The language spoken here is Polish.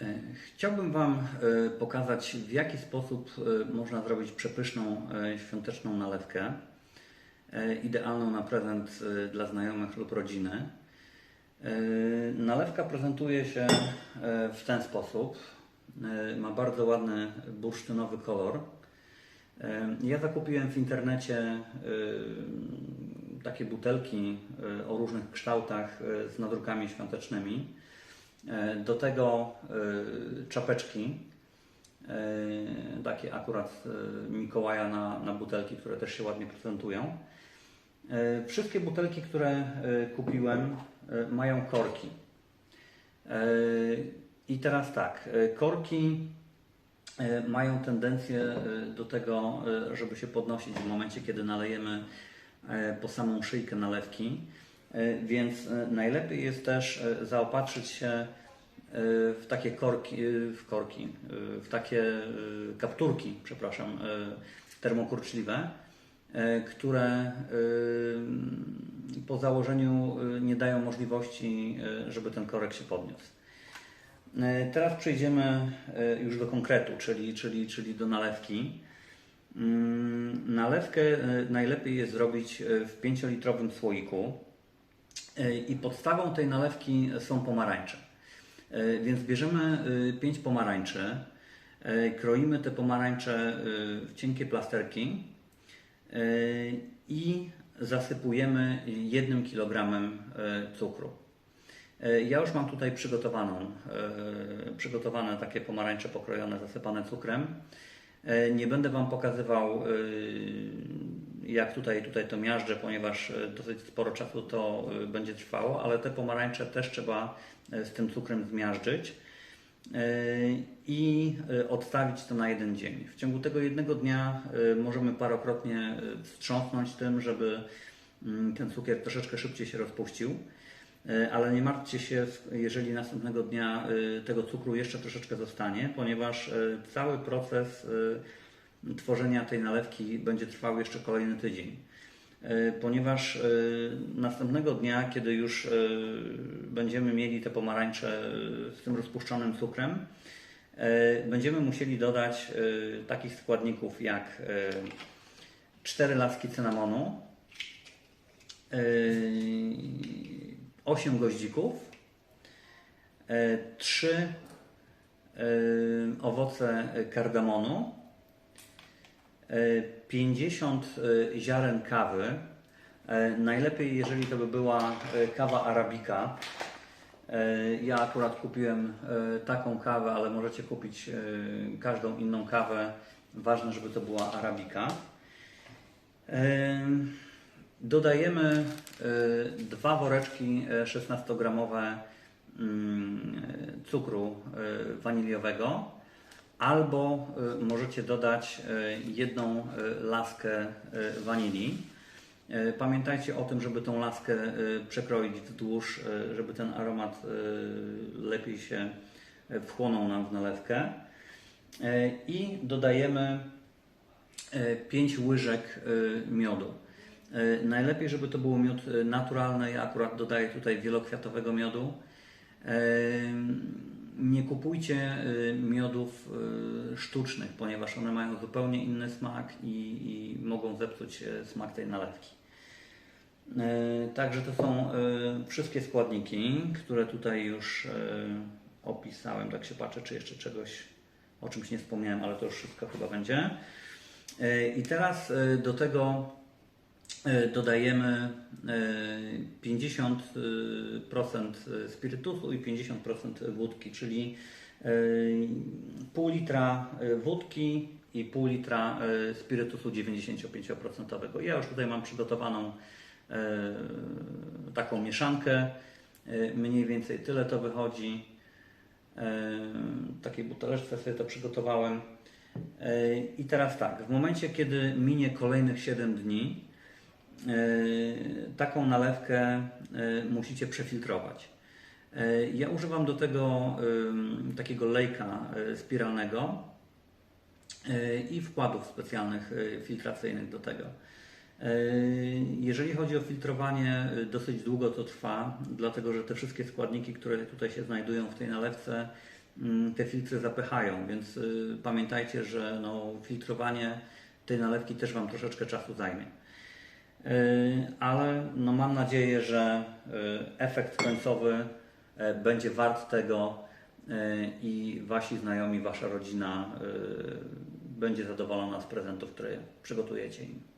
E, Chciałbym Wam e, pokazać, w jaki sposób e, można zrobić przepyszną świąteczną nalewkę, idealną na prezent dla znajomych lub rodziny. Nalewka prezentuje się w ten sposób. Ma bardzo ładny bursztynowy kolor. Ja zakupiłem w internecie takie butelki o różnych kształtach z nadrukami świątecznymi. E, Do tego e, czapeczki, e, takie akurat Mikołaja na, na butelki, które też się ładnie prezentują. Wszystkie butelki, które kupiłem, mają korki. I teraz tak, korki mają tendencję do tego, żeby się podnosić w momencie, kiedy nalejemy po samą szyjkę nalewki. E, Więc e, najlepiej jest też e, zaopatrzyć się w takie korki, w korki, w takie kapturki, przepraszam, termokurczliwe, które po założeniu nie dają możliwości, żeby ten korek się podniósł. Teraz przejdziemy już do konkretu, czyli, czyli, czyli do nalewki. Mm, Nalewkę najlepiej jest zrobić w 5-litrowym słoiku i podstawą tej nalewki są pomarańcze. E, Więc bierzemy 5 pomarańczy, e, kroimy te pomarańcze e, w cienkie plasterki e, i zasypujemy jednym kilogramem e, cukru. E, Ja już mam tutaj przygotowaną, e, przygotowane takie pomarańcze pokrojone, zasypane cukrem. E, Nie będę Wam pokazywał, e, jak tutaj, tutaj to miażdżę, ponieważ e, dosyć sporo czasu to e, będzie trwało, ale te pomarańcze też trzeba e, z tym cukrem zmiażdżyć i odstawić to na jeden dzień. W ciągu tego jednego dnia możemy parokrotnie wstrząsnąć tym, żeby mm, ten cukier troszeczkę szybciej się rozpuścił. Ale nie martwcie się, jeżeli następnego dnia tego cukru jeszcze troszeczkę zostanie, ponieważ cały proces tworzenia tej nalewki będzie trwał jeszcze kolejny tydzień. E, Ponieważ e, następnego dnia, kiedy już e, będziemy mieli te pomarańcze z tym rozpuszczonym cukrem, będziemy musieli dodać takich składników jak 4 laski cynamonu, e, 8 goździków, 3 owoce kardamonu, 50 e, ziaren kawy. E, Najlepiej, jeżeli to by była e, kawa arabika. E, Ja akurat kupiłem e, taką kawę, ale możecie kupić e, każdą inną kawę. Ważne, żeby to była arabika. E, Dodajemy e, dwa woreczki e, 16-gramowe mm, e, cukru e, waniliowego, albo e, możecie dodać e, jedną e, laskę wanilii. Pamiętajcie o tym, żeby tą laskę przekroić wzdłuż, żeby ten aromat lepiej się wchłonął nam w nalewkę. I dodajemy 5 łyżek miodu. Najlepiej, żeby to był miód naturalny. Ja akurat dodaję tutaj wielokwiatowego miodu. Nie kupujcie e, miodów e, sztucznych, ponieważ one mają zupełnie inny smak i, i mogą zepsuć e, smak tej nalewki. Także to są wszystkie składniki, które tutaj już opisałem. Tak się patrzę, czy jeszcze czegoś o czymś nie wspomniałem, ale to już wszystko chyba będzie. I teraz do tego dodajemy e, 50% spirytusu i 50% wódki, czyli e, pół litra e, wódki i pół litra e, spirytusu 95%. Ja już tutaj mam przygotowaną e, taką mieszankę. E, Mniej więcej tyle to wychodzi. E, Takiej buteleczce sobie to przygotowałem. E, I teraz tak, w momencie kiedy minie kolejnych 7 dni, e, taką nalewkę e, musicie przefiltrować. E, Ja używam do tego takiego lejka e, spiralnego e, i wkładów specjalnych e, filtracyjnych do tego. E, Jeżeli chodzi o filtrowanie, e, dosyć długo to trwa, dlatego że te wszystkie składniki, które tutaj się znajdują w tej nalewce, mm, te filtry zapychają, więc pamiętajcie, że no, filtrowanie tej nalewki też Wam troszeczkę czasu zajmie. Y, Ale no, mam nadzieję, że y, efekt końcowy y, będzie wart tego i Wasi znajomi, Wasza rodzina będzie zadowolona z prezentów, które przygotujecie im.